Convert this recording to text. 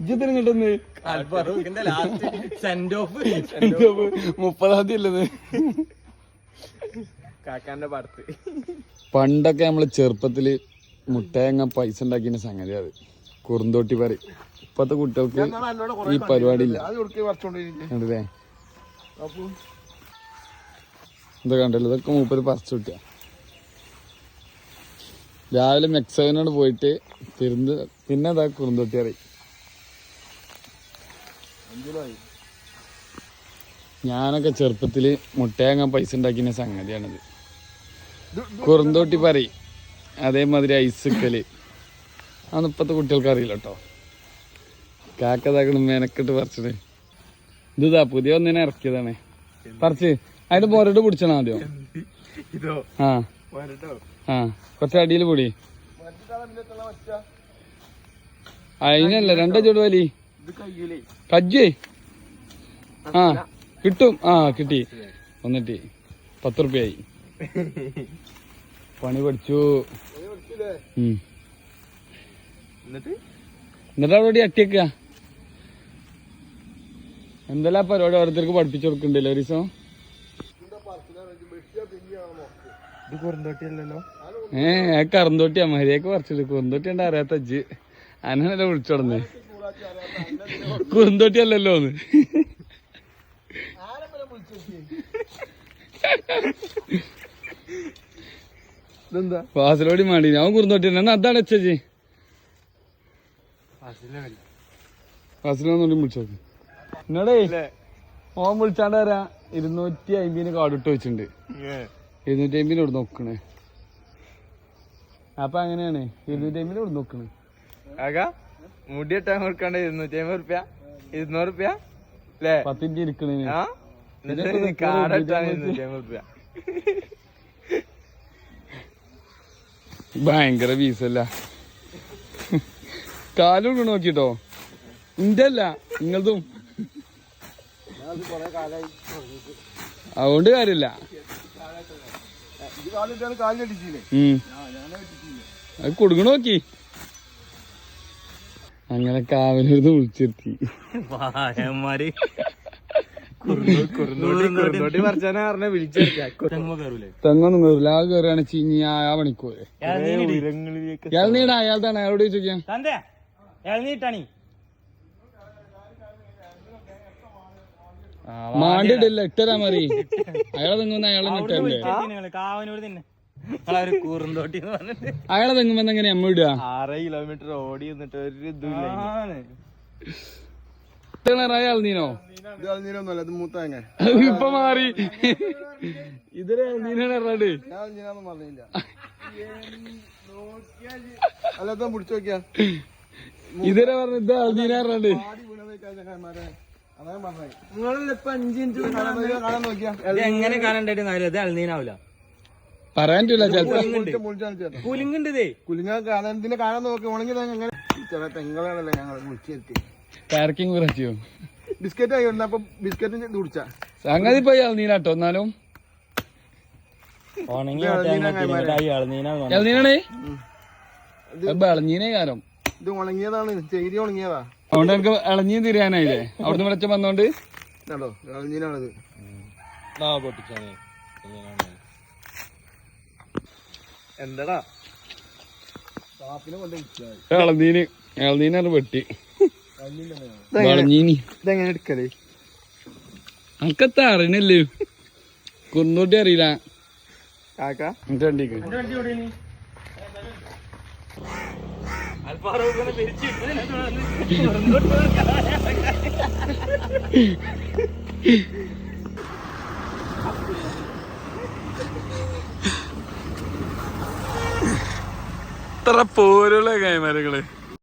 ഇജ്ജത്തിന് കിട്ടുന്നത് send off മുപ്പതാം തീയതി അല്ലേ കാക്കാന്റെ പടത്ത് പണ്ടൊക്കെ നമ്മൾ ചെറുപ്പത്തിൽ മുട്ടയങ്ങ പൈസ ഉണ്ടാക്കിയ സംഗതി അത്. കുറുന്തോട്ടി പറ. ഇപ്പത്തെ കുട്ടികൾക്ക് ഈ പരിപാടി ഇല്ല കണ്ടില്ലേ? എന്താ കണ്ടല്ലോ? ഇതൊക്കെ മൂപ്പര് പറിച്ചു കിട്ടിയ. രാവിലെ മെക്സവനോട് പോയിട്ട് തിരുന്ന് പിന്നെ അതാ കുറുന്തോട്ടി അറി ഞാനൊക്കെ ചെറുപ്പത്തിൽ മുട്ടയങ്ങ പൈസ ഉണ്ടാക്കിയ സംഗതിയാണിത്. കുറുന്തോട്ടി പറയും അതേമാതിരി ഐസിക്കൽ അതൊന്നും ഇപ്പത്തെ കുട്ടികൾക്ക് അറിയില്ല കേട്ടോ കാക്കതാക്കണം മെനക്കെട്ട് പറിച്ചത് ഇതാ പുതിയ ഒന്നിനെ ഇറക്കിയതാണ്. പറിച്ച് അതിന്റെ പോരട്ട് പിടിച്ചണം ആദ്യം? ആ. ആ കുറച്ച് അടിയിൽ പൊടി. അതിനല്ല രണ്ടാ ചൂട് വലി കജ്ജേ? ആ കിട്ടും. ആ കിട്ടി. വന്നിട്ട് പത്ത് റുപ്യായി പണി പഠിച്ചു. എന്നിട്ട്? അവിടെ അട്ടിയേക്ക എന്തെല്ലാം പരിപാടി ഓരോരുത്തർക്ക് പഠിപ്പിച്ചു കൊടുക്കണ്ടല്ലോ ഒരു ദിവസം? ഇത് കുറുന്തോട്ടിയല്ലല്ലോ ഏ കറന്തോട്ടിയാ മര്യാദയ്ക്ക് പറിച്ചിട്ട്. കുറുന്തോട്ടി ഉണ്ട് അറിയാത്ത അജ്ജ് അനല്ലേ വിളിച്ചോടന്ന്. കുറുന്തോട്ടി അല്ലല്ലോ ഒന്ന് വാസലോടി മാടി അവൻ കുറുന്തോട്ടി എന്നാ അതാണ് അച്ഛജി ഫാസിലോടി വിളിച്ചോക്ക്. എന്നോടേ ഓൻ വിളിച്ചാണ്ട് വരാ ഇരുന്നൂറ്റി അമ്പതിന് കാടിട്ട് വെച്ചിട്ടുണ്ട്. ഇരുന്നൂറ്റി അമ്പതിന് ഇവിടെ നോക്കണേ. അപ്പൊ അങ്ങനെയാണ്. ഇരുന്നൂറ്റി അമ്പതിന് ഇവിടെ നോക്കണേ. മുടി വെട്ടാൻ കൊടുക്കണ്ട ഇരുന്നൂറ്റി അമ്പത് റുപ്യ. ഇരുന്നൂറ് റുപ്യ. അല്ലേ പത്തിന്റെ ഇരിക്കണേ ആ? എന്നിട്ട് കാടിട്ടാണ് ഇരുന്നൂറ്റി അമ്പത് റുപ്യ. ഭയങ്കര പീസല്ല. കാലും നോക്കിട്ടോ. ഇന്റെ അല്ല നിങ്ങളതും അതുകൊണ്ട് കാര്യമില്ല. അത് കൊടുക്കണ നോക്കി. അങ്ങനെ കാവിനൊരു വിളിച്ചിരുത്തി. വായന്മാര്. തെങ്ങൊന്നും കയറില്ല ആ കയറുകയാണ് ചീഞ്ഞി ആ പണിക്കൂരെ ഇയാൾ നീടാ അയാൾതാണ് അയാളോട് ചോദിക്കാൻ മാണ്ടിട്ടില്ല ഇട്ടതാ മതി. അയാളെ തെങ്ങുന്ന അയാളെ കാവനോട് തന്നെ. കൂറുന്തോട്ടി എന്ന് പറഞ്ഞിട്ട്. അയാളെ തെങ്ങുമ്പോ എങ്ങനെ അമ്മ ഇടുക? ആറ് കിലോമീറ്റർ ഓടി എന്നിട്ട് ഒരു ഇതുമില്ല അൽനീനോ? നീനോ ഇത് ഇത് മൂത്താങ്ങ ഇപ്പൊ മാറി. ഇതൊരു നീനാണ് പറഞ്ഞത് ഞാൻ അളിഞ്ഞിനൊന്നും പറഞ്ഞില്ല. അല്ലാത്ത പിടിച്ചു നോക്കിയാ. ഇതുവരെ പറഞ്ഞ ഇത് അതാ പറഞ്ഞത്. നിങ്ങളിപ്പോ ഇപ്പൊ അഞ്ച് മിനിറ്റ് കാണാൻ നോക്കിയാ കാണാൻ നോക്കിയാ. എങ്ങനെ കാണണ്ടായിട്ട് കാര്യം? അത് അളനീനാവില്ല പറയാൻ പറ്റില്ല ചെലപ്പോ. കുലുങ്ങുണ്ട് കുലിങ്ങ കാണാൻ നോക്കി. ഉണങ്ങി തെങ്ങളാണല്ലോ ഞങ്ങൾ വിളിച്ചെത്തി പാർക്കിംഗ് കുറച്ചോ ബിസ്ക്കറ്റ് ആയി അപ്പൊ ബിസ്ക്കറ്റ് കുടിച്ചാ. സംഗതി ഇപ്പൊ നീനാട്ടോ എന്നാലും. ഇളനീനാണ് കാരം. ഇത് ഉണങ്ങിയതാണ്. ചേരി ഉണങ്ങിയതാ. അതുകൊണ്ട് എനിക്ക് ഇളഞ്ഞീൻ തിരിയാനായില്ലേ അവിടുന്ന് വിളിച്ച വന്നോണ്ട്. കേട്ടോ ഇളഞ്ഞീനാണിത് എന്താടാ? ഇളനീന് ഇളനീനാണ് വെട്ടി. വളഞ്ഞീനി ഇതെങ്ങനെ? എടുക്കൽ? അനക്കത്ത അറിയണല്ലേ? കുന്നോട്ടി അറിയില്ല. കാക്ക? എന്നിട്ട് വണ്ടിക്ക് പോരുള്ള കൈമാരങ്ങൾ